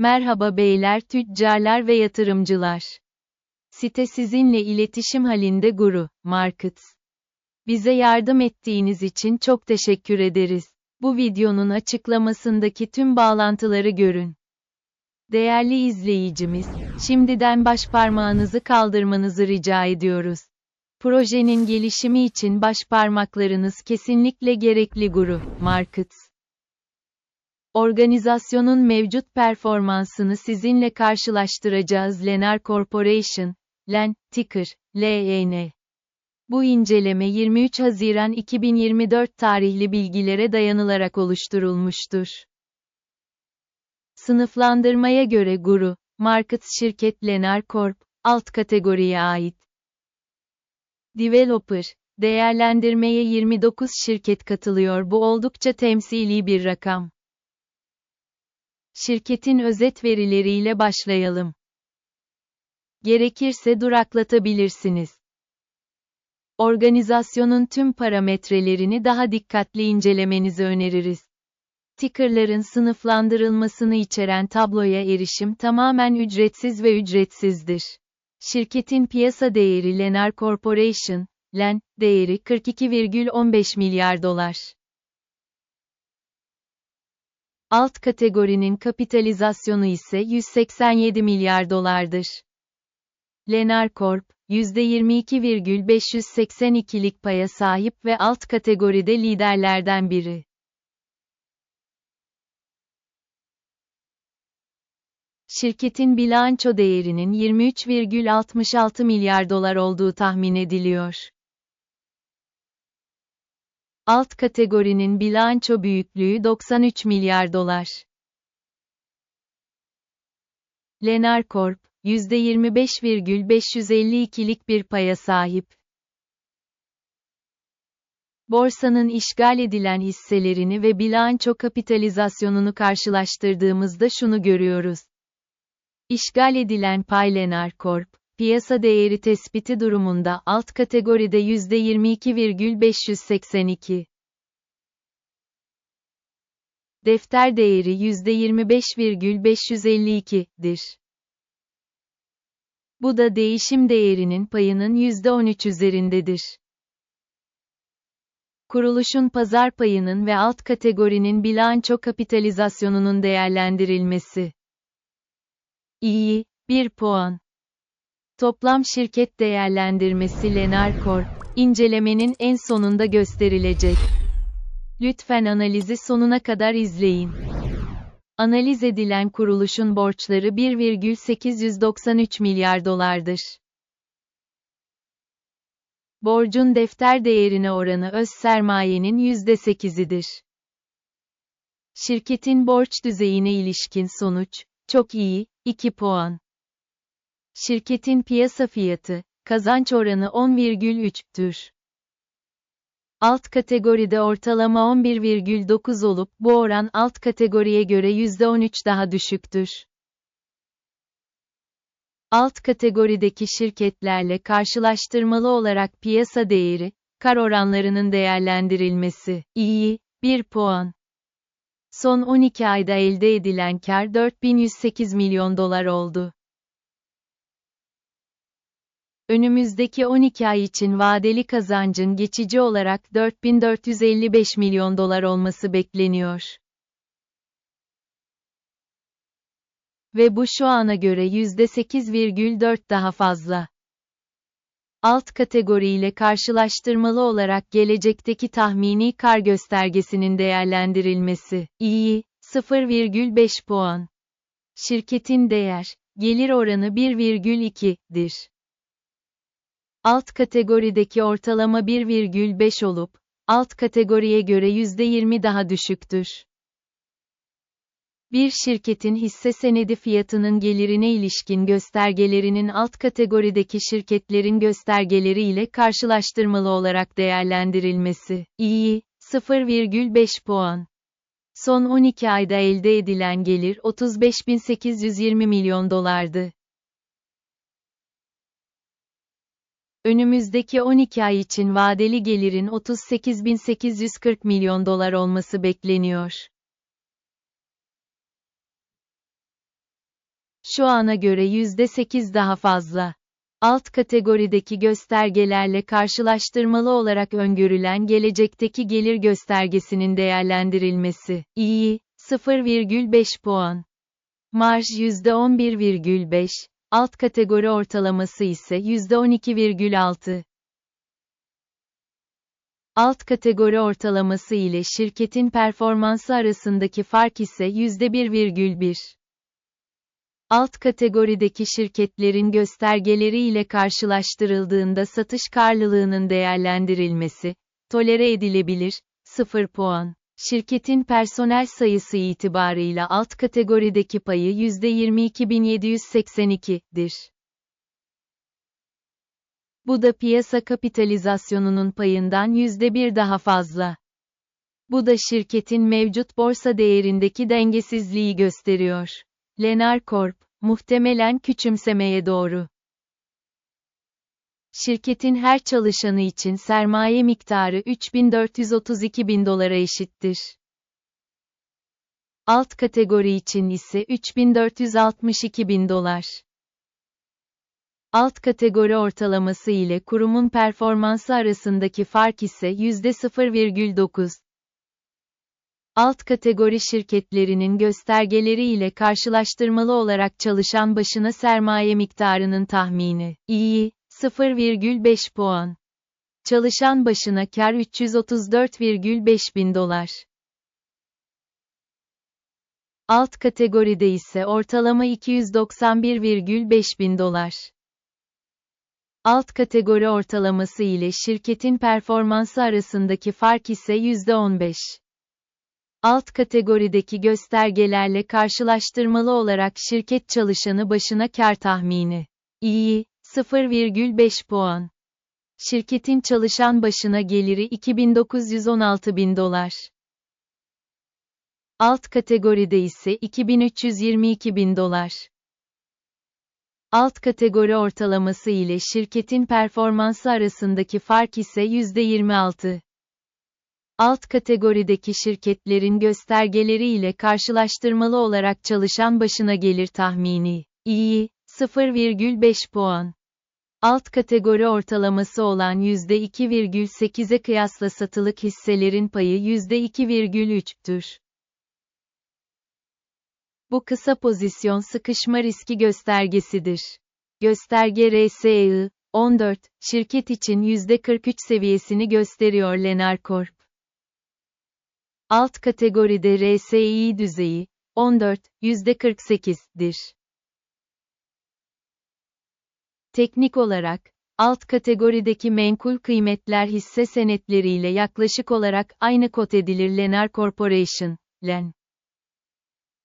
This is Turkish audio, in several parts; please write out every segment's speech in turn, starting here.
Merhaba beyler, tüccarlar ve yatırımcılar. Site sizinle iletişim halinde Guru Markets. Bize yardım ettiğiniz için çok teşekkür ederiz. Bu videonun açıklamasındaki tüm bağlantıları görün. Değerli izleyicimiz, şimdiden başparmağınızı kaldırmanızı rica ediyoruz. Projenin gelişimi için başparmaklarınız kesinlikle gerekli Guru Markets. Organizasyonun mevcut performansını sizinle karşılaştıracağız Lenar Corporation, LEN, ticker, LEN. Bu inceleme 23 Haziran 2024 tarihli bilgilere dayanılarak oluşturulmuştur. Sınıflandırmaya göre Guru, Markets şirket Lenar Corp, alt kategoriye ait. Developer, değerlendirmeye 29 şirket katılıyor bu oldukça temsili bir rakam. Şirketin özet verileriyle başlayalım. Gerekirse duraklatabilirsiniz. Organizasyonun tüm parametrelerini daha dikkatli incelemenizi öneririz. Ticker'ların sınıflandırılmasını içeren tabloya erişim tamamen ücretsiz ve ücretsizdir. Şirketin piyasa değeri Lenar Corporation, LEN, değeri 42,15 milyar dolar. Alt kategorinin kapitalizasyonu ise 187 milyar dolardır. Lenar Corp, %22,582'lik paya sahip ve alt kategoride liderlerden biri. Şirketin bilanço değerinin 23,66 milyar dolar olduğu tahmin ediliyor. Alt kategorinin bilanço büyüklüğü 93 milyar dolar. Lenar Corp, %25,552'lik bir paya sahip. Borsanın işgal edilen hisselerini ve bilanço kapitalizasyonunu karşılaştırdığımızda şunu görüyoruz. İşgal edilen pay Lenar Corp, piyasa değeri tespiti durumunda alt kategoride %22,582. Defter değeri %25,552'dir. Bu da değişim değerinin payının %13 üzerindedir. Kuruluşun pazar payının ve alt kategorinin bilanço kapitalizasyonunun değerlendirilmesi. İyi, 1 puan. Toplam şirket değerlendirmesi Lenar Corp, incelemenin en sonunda gösterilecek. Lütfen analizi sonuna kadar izleyin. Analiz edilen kuruluşun borçları 1,893 milyar dolardır. Borcun defter değerine oranı öz sermayenin %8'idir. Şirketin borç düzeyine ilişkin sonuç, çok iyi, 2 puan. Şirketin piyasa fiyatı, kazanç oranı 10,3'tür. Alt kategoride ortalama 11,9 olup bu oran alt kategoriye göre %13 daha düşüktür. Alt kategorideki şirketlerle karşılaştırmalı olarak piyasa değeri, kar oranlarının değerlendirilmesi, iyi, 1 puan. Son 12 ayda elde edilen kar 4108 milyon dolar oldu. Önümüzdeki 12 ay için vadeli kazancın geçici olarak 4455 milyon dolar olması bekleniyor. Ve bu şu ana göre %8,4 daha fazla. Alt kategoriyle karşılaştırmalı olarak gelecekteki tahmini kar göstergesinin değerlendirilmesi, iyi, 0,5 puan. Şirketin değer, gelir oranı 1,2'dir. Alt kategorideki ortalama 1,5 olup, alt kategoriye göre %20 daha düşüktür. Bir şirketin hisse senedi fiyatının gelirine ilişkin göstergelerinin alt kategorideki şirketlerin göstergeleri ile karşılaştırmalı olarak değerlendirilmesi, iyi, 0,5 puan. Son 12 ayda elde edilen gelir 35.820 milyon dolardı. Önümüzdeki 12 ay için vadeli gelirin 38.840 milyon dolar olması bekleniyor. Şu ana göre %8 daha fazla. Alt kategorideki göstergelerle karşılaştırmalı olarak öngörülen gelecekteki gelir göstergesinin değerlendirilmesi. İyi, 0,5 puan. Marj %11,5, alt kategori ortalaması ise %12,6. Alt kategori ortalaması ile şirketin performansı arasındaki fark ise %1,1. Alt kategorideki şirketlerin göstergeleri ile karşılaştırıldığında satış karlılığının değerlendirilmesi, tolere edilebilir, 0 puan. Şirketin personel sayısı itibarıyla alt kategorideki payı %22.782'dir. Bu da piyasa kapitalizasyonunun payından %1 daha fazla. Bu da şirketin mevcut borsa değerindeki dengesizliği gösteriyor. Lenar Corp, muhtemelen küçümsemeye doğru. Şirketin her çalışanı için sermaye miktarı 3432 bin dolara eşittir. Alt kategori için ise 3462 bin dolar. Alt kategori ortalaması ile kurumun performansı arasındaki fark ise %0,9. Alt kategori şirketlerinin göstergeleri ile karşılaştırmalı olarak çalışan başına sermaye miktarının tahmini. İyi, 0,5 puan. Çalışan başına kar 334,5 bin dolar. Alt kategoride ise ortalama 291,5 bin dolar. Alt kategori ortalaması ile şirketin performansı arasındaki fark ise %15. Alt kategorideki göstergelerle karşılaştırmalı olarak şirket çalışanı başına kar tahmini. İyi, 0,5 puan. Şirketin çalışan başına geliri 2916 bin dolar. Alt kategoride ise 2322 bin dolar. Alt kategori ortalaması ile şirketin performansı arasındaki fark ise %26. Alt kategorideki şirketlerin göstergeleri ile karşılaştırmalı olarak çalışan başına gelir tahmini. İyi, 0,5 puan. Alt kategori ortalaması olan %2,8'e kıyasla satılık hisselerin payı %2,3'tür. Bu kısa pozisyon sıkışma riski göstergesidir. Gösterge RSI 14 şirket için %43 seviyesini gösteriyor Lenar Corp. Alt kategoride RSI düzeyi 14 %48'dir. Teknik olarak alt kategorideki menkul kıymetler hisse senetleriyle yaklaşık olarak aynı kod edilir Lenar Corporation, LEN.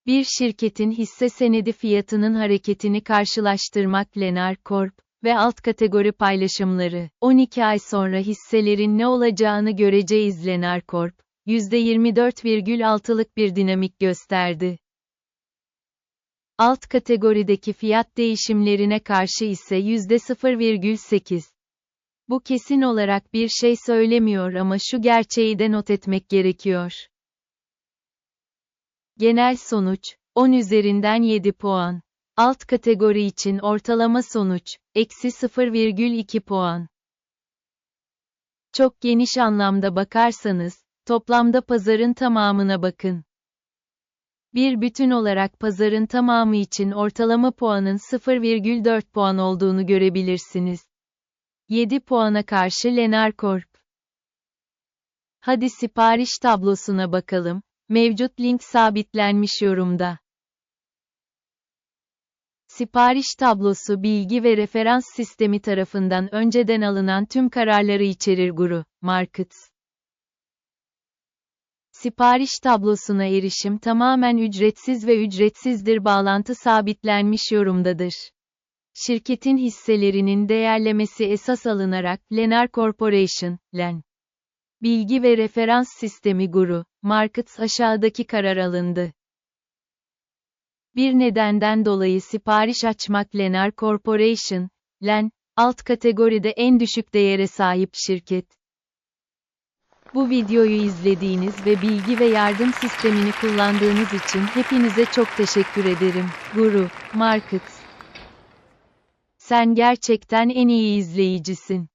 Bir şirketin hisse senedi fiyatının hareketini karşılaştırmak Lenar Corp ve alt kategori paylaşımları. 12 ay sonra hisselerin ne olacağını göreceğiz Lenar Corp. %24,6'lık bir dinamik gösterdi. Alt kategorideki fiyat değişimlerine karşı ise %0,8. Bu kesin olarak bir şey söylemiyor ama şu gerçeği de not etmek gerekiyor. Genel sonuç, 10 üzerinden 7 puan. Alt kategori için ortalama sonuç, eksi 0,2 puan. Çok geniş anlamda bakarsanız, toplamda pazarın tamamına bakın. Bir bütün olarak pazarın tamamı için ortalama puanın 0,4 puan olduğunu görebilirsiniz. 7 puana karşı Lenar Corp. Hadi sipariş tablosuna bakalım. Mevcut link sabitlenmiş yorumda. Sipariş tablosu bilgi ve referans sistemi tarafından önceden alınan tüm kararları içerir Guru, Markets. Sipariş tablosuna erişim tamamen ücretsiz ve ücretsizdir bağlantı sabitlenmiş yorumdadır. Şirketin hisselerinin değerlemesi esas alınarak Lenar Corporation, LEN Bilgi ve referans sistemi Guru, Markets aşağıdaki karar alındı. Bir nedenden dolayı sipariş açmak Lenar Corporation, LEN, alt kategoride en düşük değere sahip şirket. Bu videoyu izlediğiniz ve bilgi ve yardım sistemini kullandığınız için hepinize çok teşekkür ederim. Guru, Market. Sen gerçekten en iyi izleyicisin.